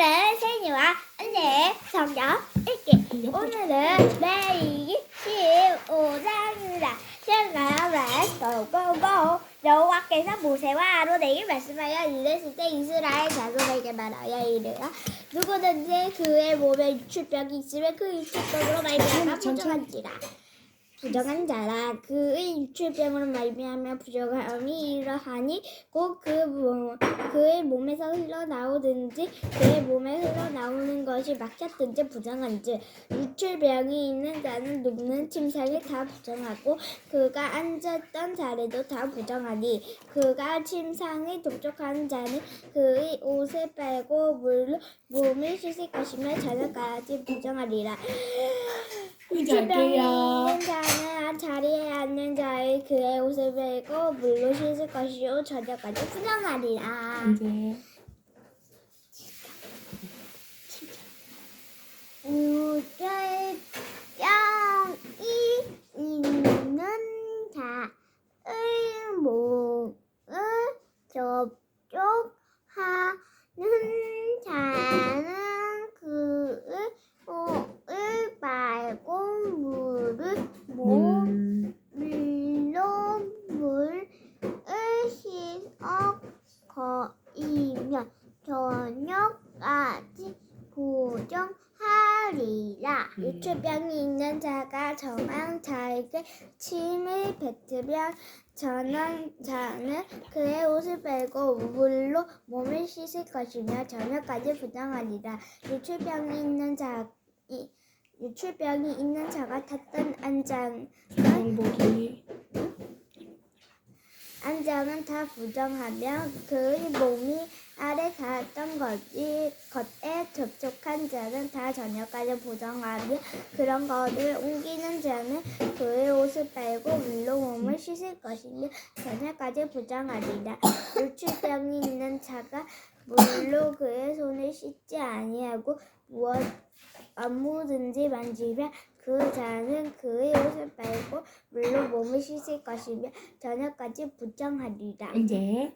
오늘은 세니와 언니의 성경 읽기. 오늘은 매일 15장입니다. 시작하여 Let's go go go. 여호와께서 모세와 아론에게 말씀하여 이르실 때 이스라엘 자손에게 말하여 이르라 누구든지 그의 몸에 유출병이 있으면 그 유출병으로 말미암아 부정한지라 부정한 자라. 그의 유출병으로 말미암아 부정함이 이러하니 곧그 그의 몸에서 흘러나오든지 그의 몸에 흘러나오는 것이 막혔든지 부정한지 유출병이 있는 자는 눕는 침상이 다 부정하고 그가 앉았던 자리도 다 부정하니 그가 침상에 동족하는 자는 그의 옷을 빨고 물로 몸을 씻을 것이며 저녁까지 부정하리라. 있는 자는 앉는 자의 그의 옷을 빼고 물로 씻을 것이요 저녁까지 부정하리라. 이제 유출병이 있는 자의 몸을 접촉하는 자는 그의 옷을 빨고 물을 몸 물 물로 물을 씻어 거이며 저녁까지 보정하리라. 음. 유출병이 있는 자가 정한 자에게 침을 뱉으면 저는 자는 그의 옷을 빼고 물로 몸을 씻을 것이며 저녁까지 부정하리라. 유출병이 있는 자 이, 유출병이 있는 자가 탔던 안장 정복이 안장은 다 부정하며 그의 몸이 아래 닿았던 것이 겉에 접촉한 자는 다 저녁까지 부정하며 그런 것을 옮기는 자는 그의 옷을 빨고 물로 몸을 씻을 것이며 저녁까지 부정하리라. 유출병이 있는 자가 물로 그의 손을 씻지 아니하고 무엇 아무든지 만지면 그 자는 그의 옷을 빨고 물로 몸을 씻을 것이며 저녁까지 부정하리라. 이제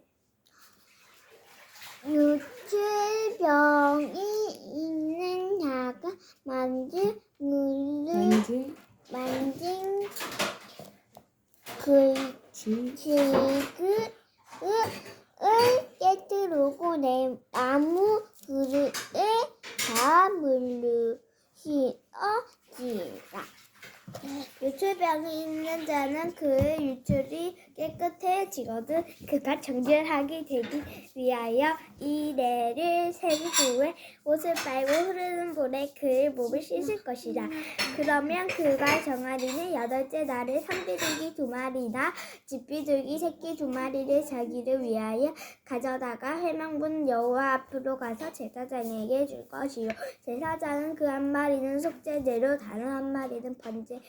유출병이 있는 자가 만진 물을 만진 만진 그 지 질그을 깨뜨리고 내 나무 그릇에 다 물로 씌어지라. 유출병이 있는 자는 그의 유출이 깨끗해지거든. 그가 정결하게 되기 위하여 이래를 세기 후에 옷을 빨고 흐르는 물에 그의 몸을 씻을 것이라. 그러면 그가 정하리는 여덟째 날에 삼비둘기 두 마리나 집비둘기 새끼 두 마리를 자기를 위하여 가져다가 회망분 여호와 앞으로 가서 제사장에게 줄 것이요. 제사장은 그 한 마리는 속죄제로 다른 한 마리는 번제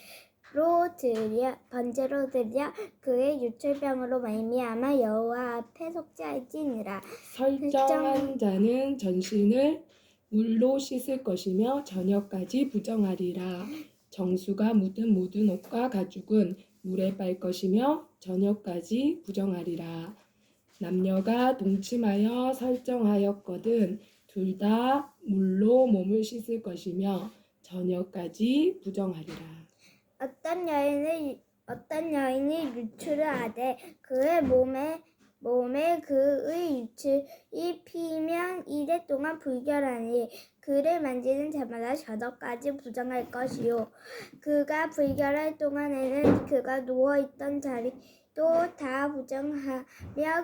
로 드려 번제로 드려 그의 유출병으로 말미암아 여호와 앞에 속죄할지니라 설정한 자는 전신을 물로 씻을 것이며 저녁까지 부정하리라. 정수가 묻은 모든 옷과 가죽은 물에 빨 것이며 저녁까지 부정하리라. 남녀가 동침하여 설정하였거든 둘 다 물로 몸을 씻을 것이며 저녁까지 부정하리라. 어떤 여인을 어떤 여인이 유출을 하되 그의 몸에 몸에 그의 유출이 피면 이래 동안 불결하니 그를 만지는 자마다 저녁까지 부정할 것이요. 그가 불결할 동안에는 그가 누워 있던 자리 도다 부정하며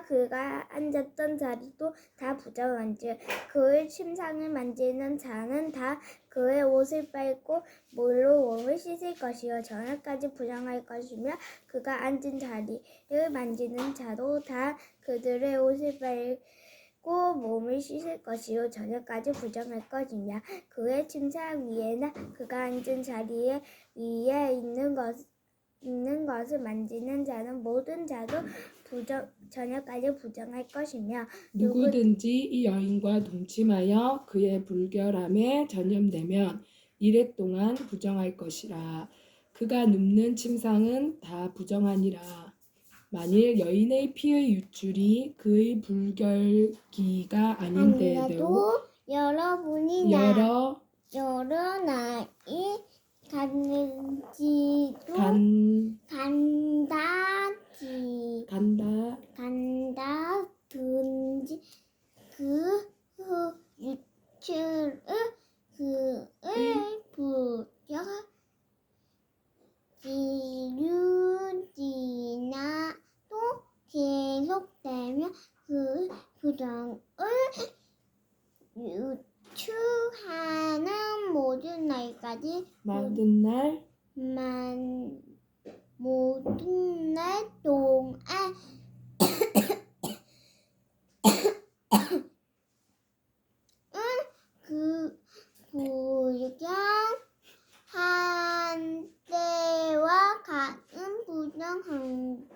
그가 앉았던 자리도 다 부정한즉 그의 침상을 만지는 자는 다 그의 옷을 빨고 물로 몸을 씻을 것이요. 저녁까지 부정할 것이며 그가 앉은 자리를 만지는 자도 다 그들의 옷을 빨고 몸을 씻을 것이요. 저녁까지 부정할 것이며 그의 침상 위에나 그가 앉은 자리에 위에 있는 것 있는 것을 만지는 자는 모든 자도 부정 저녁까지 부정할 것이며 누구든지 이 여인과 동침하여 그의 불결함에 전염되면 이래 동안 부정할 것이라. 그가 눕는 침상은 다 부정하니라. 만일 여인의 피의 유출이 그의 불결기가 아닌데도 여러분이 나 여러 여러 나이 갔는지도 간 간다지. 간다. 간다 든지 그 후 유출을 그을 부여 지유지나도 계속되며 그 부정을 유추하는 모든 날까지 모든 날 만 모든 날 동안 그 불경한 때와 같은 부정한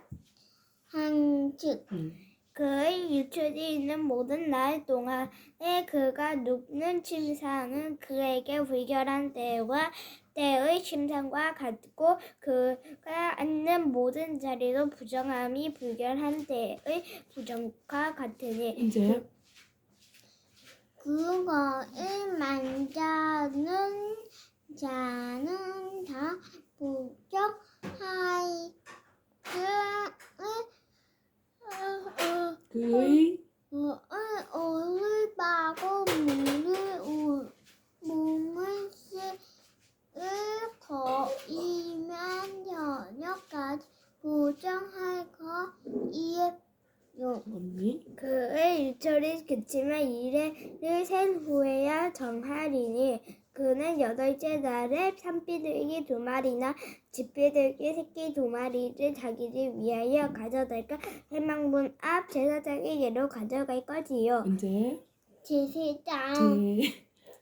한즉 음. 그의 유출이 있는 모든 날 동안에 그가 눕는 침상은 그에게 불결한 때와 때의 침상과 같고 그가 앉는 모든 자리도 부정함이 불결한 때의 부정과 같으니 이제 그것을 만자는 자는 다 부정하이 그 그의 어을 어을 바고 물을 우- 몸을 쓰을 거이면 저녁까지 부정할 거이에요. 언니 그의 일처리 그치만 이래를 셀 후에야 정하리니 그는 여덟째 날에 산비둘기 두 마리나 집비둘기 새끼 두 마리를 자기를 위하여 가져다가 해망문 앞 제사장에게로 가져갈 것이요. 이제 제사장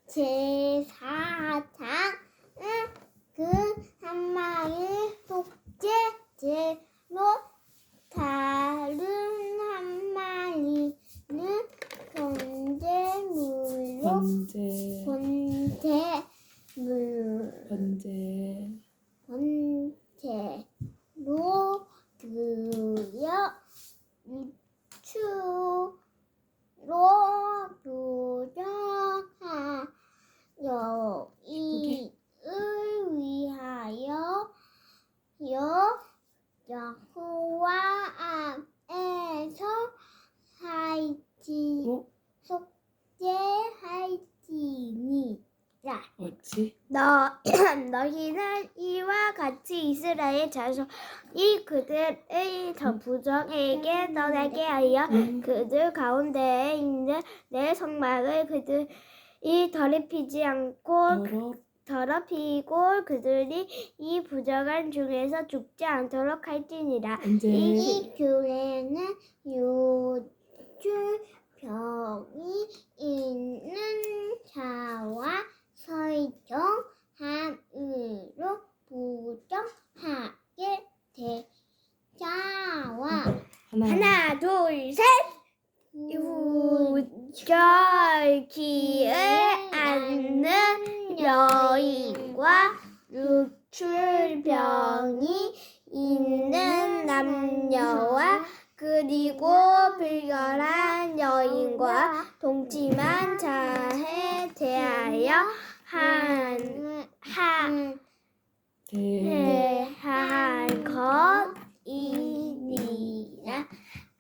제 제사장은 그한 마리 속죄제로 다른 한 마리는 번제물로 번제 번제물 번제 번제로 드려 유추로 부정하여 이을 위하여 여 여호와 앞에서 할지 어? 속죄할지니라. 어찌 너 너희는 이와 같이 이스라엘 자손이 그들의 저 부정에게 떠나게 하여 음. 그들 가운데에 있는 내 성막을 그들이 더럽히지 않고 더럽 더럽히고 그들이 이 부정한 중에서 죽지 않도록 할지니라. 이 교회는 요주병이 있는 자와 설정함으로 부정하게 되 자와 하나, 하나 둘셋 유 절기에 앉는 여인과 육출병이 있는 남녀와 그리고 불결한 여인과 동침한 자에 대하여 한, 한, 대 대한 것이니라.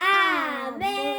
아멘.